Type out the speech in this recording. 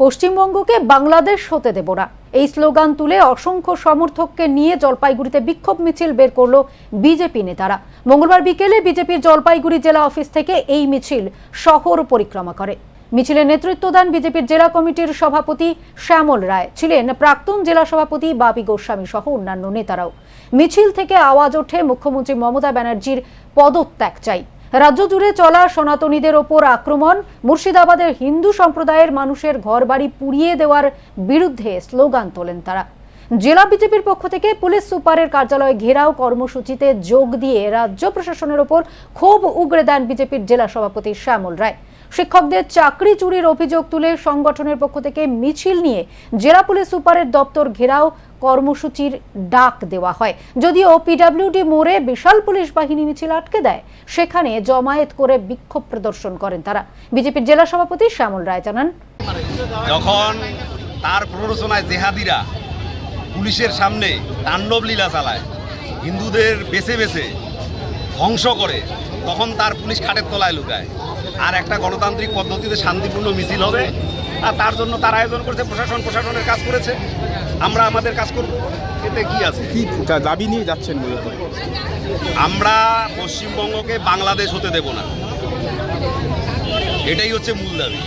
পশ্চিমবঙ্গকে বাংলাদেশ হতে দেব না। এই স্লোগান তুলে অসংখ্য সমর্থককে নিয়ে জলপাইগুড়িতে বিক্ষোভ মিছিল বের করল বিজেপি নেতারা। মঙ্গলবার বিকেলে বিজেপির জলপাইগুড়ি জেলা অফিস থেকে এই মিছিল শহর পরিক্রমা করে। মিছিলে নেতৃত্ব দেন বিজেপির জেলা কমিটির সভাপতি শ্যামল রায়। ছিলেন প্রাক্তন জেলা সভাপতি বাপি গোস্বামী সহ অন্যান্য নেতারাও। মিছিল থেকে আওয়াজ ওঠে মুখ্যমন্ত্রী মমতা ব্যানার্জির পদত্যাগ চাই। রাজ্য জুড়ে চলা সনাতনীদের ওপর আক্রমণ, মুর্শিদাবাদের হিন্দু সম্প্রদায়ের মানুষের ঘরবাড়ি পুড়িয়ে দেওয়ার বিরুদ্ধে স্লোগান তোলেন তারা। জেলা বিজেপির পক্ষ থেকে পুলিশ সুপারের কার্যালয়ে ঘেরাও কর্মসূচিতে যোগ দিয়ে রাজ্য প্রশাসনের ওপর ক্ষোভ উগড়ে দেন বিজেপির জেলা সভাপতি শ্যামল রায়। শিক্ষকদের চাকরি চুরির অভিযোগ তুলে সংগঠনের পক্ষ থেকে মিছিল নিয়ে জেলা পুলিশ সুপারের দপ্তর ঘেরাও কর্মসূচির ডাক দেওয়া হয়। যদিও পিডাব্লিউডি মোড়ে বিশাল পুলিশ বাহিনী মিছিল আটকে দেয়, সেখানে জমায়েত করে বিক্ষোভ প্রদর্শন করেন তারা। বিজেপির জেলা সভাপতি শ্যামল রায় জানান, যখন তার প্ররোচনায় জেহাদিরা পুলিশের সামনে তাণ্ডব লীলা চালায়। হিন্দুদের বেছে বেছে ধ্বংস করে। তখন তার পুলিশ খাটের তলায় লুকায়। আর একটা গণতান্ত্রিক পদ্ধতিতে শান্তিপূর্ণ মিছিল হবে আর তার জন্য তার আয়োজন করেছে প্রশাসন প্রশাসনের কাজ করেছে। আমরা আমাদের কাজ করব। এতে কি আছে? কি দাবি নিয়ে যাচ্ছেন মূলত? আমরা পশ্চিমবঙ্গকে বাংলাদেশ হতে দেব না। এটাই হচ্ছে মূল দাবি।